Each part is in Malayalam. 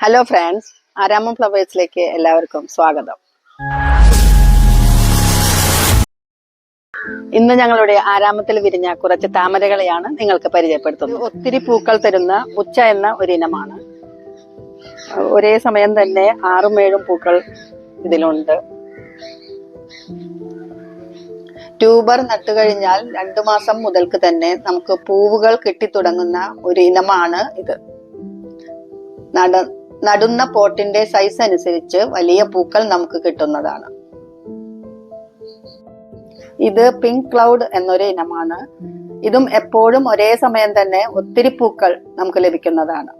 ഹലോ ഫ്രണ്ട്സ് ആരാമം ഫ്ലവേഴ്സിലേക്ക് എല്ലാവർക്കും സ്വാഗതം. ഇന്ന് ഞങ്ങളുടെ ആരാമത്തിൽ വിരിഞ്ഞ കുറച്ച് താമരകളെയാണ് നിങ്ങൾക്ക് പരിചയപ്പെടുത്തുന്നത്. ഒത്തിരി പൂക്കൾ തരുന്ന ഉച്ച എന്ന ഒരു ഇനമാണ്. ഒരേ സമയം തന്നെ ആറും ഏഴും പൂക്കൾ ഇതിലുണ്ട്. ട്യൂബർ നട്ടുകഴിഞ്ഞാൽ രണ്ടു മാസം മുതൽക്ക് തന്നെ നമുക്ക് പൂവുകൾ കിട്ടിത്തുടങ്ങുന്ന ഒരു ഇനമാണ് ഇത്. നട നടുന്ന പോട്ടിന്റെ സൈസ് അനുസരിച്ച് വലിയ പൂക്കൾ നമുക്ക് കിട്ടുന്നതാണ്. ഇത് പിങ്ക് ക്ലൗഡ് എന്നൊരു ഇനമാണ്. ഇതും എപ്പോഴും ഒരേ സമയം തന്നെ ഒത്തിരി പൂക്കൾ നമുക്ക് ലഭിക്കുന്നതാണ്.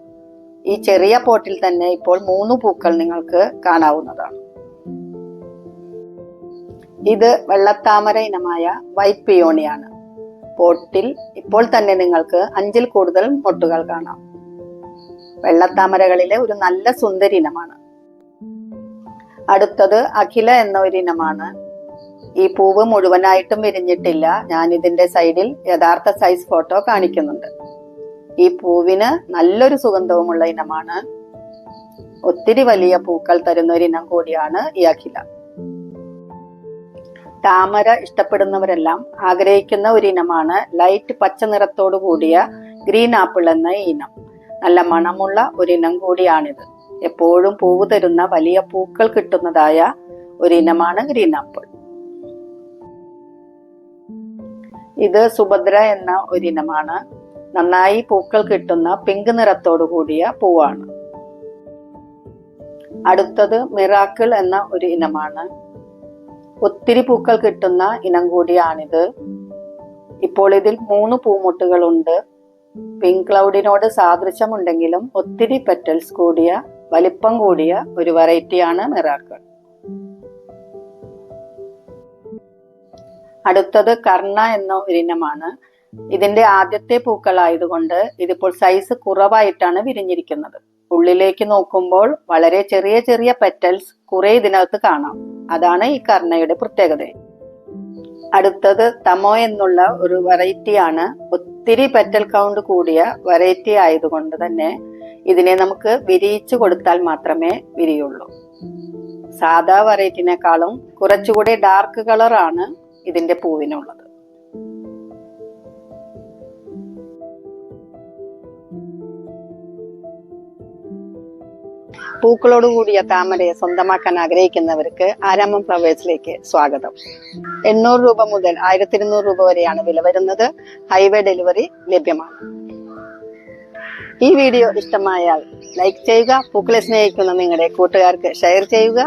ഈ ചെറിയ പോട്ടിൽ തന്നെ ഇപ്പോൾ മൂന്ന് പൂക്കൾ നിങ്ങൾക്ക് കാണാവുന്നതാണ്. ഇത് വെള്ളത്താമര ഇനമായ വൈറ്റ് പിയോണിയാണ് പോട്ടിൽ ഇപ്പോൾ തന്നെ നിങ്ങൾക്ക് അഞ്ചിൽ കൂടുതൽ മൊട്ടുകൾ കാണാം. വെള്ളത്താമരകളിലെ ഒരു നല്ല സുന്ദരിനമാണ് അടുത്തത് അഖില എന്ന ഒരു ഇനമാണ്. ഈ പൂവ് മുഴുവനായിട്ടും വിരിഞ്ഞിട്ടില്ല. ഞാൻ ഇതിന്റെ സൈഡിൽ യഥാർത്ഥ സൈസ് ഫോട്ടോ കാണിക്കുന്നുണ്ട്. ഈ പൂവിന് നല്ലൊരു സുഗന്ധവുമുള്ള ഇനമാണ്. ഒത്തിരി വലിയ പൂക്കൾ തരുന്ന ഒരു ഇനം കൂടിയാണ് ഈ അഖില. താമര ഇഷ്ടപ്പെടുന്നവരെല്ലാം ആഗ്രഹിക്കുന്ന ഒരു ഇനമാണ്. ലൈറ്റ് പച്ച നിറത്തോടു കൂടിയ ഗ്രീൻ ആപ്പിൾ എന്ന ഇനം. നല്ല മണമുള്ള ഒരിനം കൂടിയാണിത്. എപ്പോഴും പൂവ് തരുന്ന വലിയ പൂക്കൾ കിട്ടുന്നതായ ഒരിനമാണ് ഗ്രീൻ ആപ്പിൾ. ഇത് സുഭദ്ര എന്ന ഒരിനമാണ്. നന്നായി പൂക്കൾ കിട്ടുന്ന പിങ്ക് നിറത്തോടു കൂടിയ പൂവാണ്. അടുത്തത് മിറാക്കിൾ എന്ന ഒരു ഇനമാണ് ഒത്തിരി പൂക്കൾ കിട്ടുന്ന ഇനം കൂടിയാണിത്. ഇപ്പോൾ ഇതിൽ മൂന്ന് പൂമുട്ടുകളുണ്ട്. പിങ്ക് ക്ലൗഡിനോട് സാദൃശ്യമുണ്ടെങ്കിലും ഒത്തിരി പെറ്റൽസ് കൂടിയ വലിപ്പം കൂടിയ ഒരു വെറൈറ്റിയാണ് മിറാക്കൾ. അടുത്തത് കർണ എന്ന ഒരു ഇനമാണ് ഇതിന്റെ ആദ്യത്തെ പൂക്കളായതുകൊണ്ട് ഇതിപ്പോൾ സൈസ് കുറവായിട്ടാണ് വിരിഞ്ഞിരിക്കുന്നത്. ഉള്ളിലേക്ക് നോക്കുമ്പോൾ വളരെ ചെറിയ ചെറിയ പെറ്റൽസ് കുറെ ഇതിനകത്ത് കാണാം. അതാണ് ഈ കർണയുടെ പ്രത്യേകത. അടുത്തത് തമോ എന്നുള്ള ഒരു വെറൈറ്റിയാണ് ഒത്തിരി പെറ്റൽ കൗണ്ട് കൂടിയ വെറൈറ്റി ആയതുകൊണ്ട് തന്നെ ഇതിനെ നമുക്ക് വിരിയിച്ചു കൊടുത്താൽ മാത്രമേ വിരിയുള്ളൂ. സാധാ വെറൈറ്റിനേക്കാളും കുറച്ചുകൂടി ഡാർക്ക് കളറാണ് ഇതിന്റെ പൂവിനുള്ളത്. പൂക്കളോട് കൂടിയ താമരയെ സ്വന്തമാക്കാൻ ആഗ്രഹിക്കുന്നവർക്ക് ആരാമം ഫ്ലവേഴ്സിലേക്ക് സ്വാഗതം. എണ്ണൂറ് രൂപ മുതൽ ആയിരത്തി ഇരുന്നൂറ് രൂപ വരെയാണ് വില വരുന്നത്. ഹൈവേ ഡെലിവറി ലഭ്യമാണ്. ഈ വീഡിയോ ഇഷ്ടമായാൽ ലൈക്ക് ചെയ്യുക പൂക്കളെ സ്നേഹിക്കുന്ന നിങ്ങളുടെ കൂട്ടുകാർക്ക് ഷെയർ ചെയ്യുക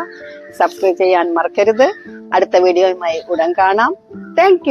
സബ്സ്ക്രൈബ് ചെയ്യാൻ മറക്കരുത്. അടുത്ത വീഡിയോയുമായി ഉടൻ കാണാം. താങ്ക്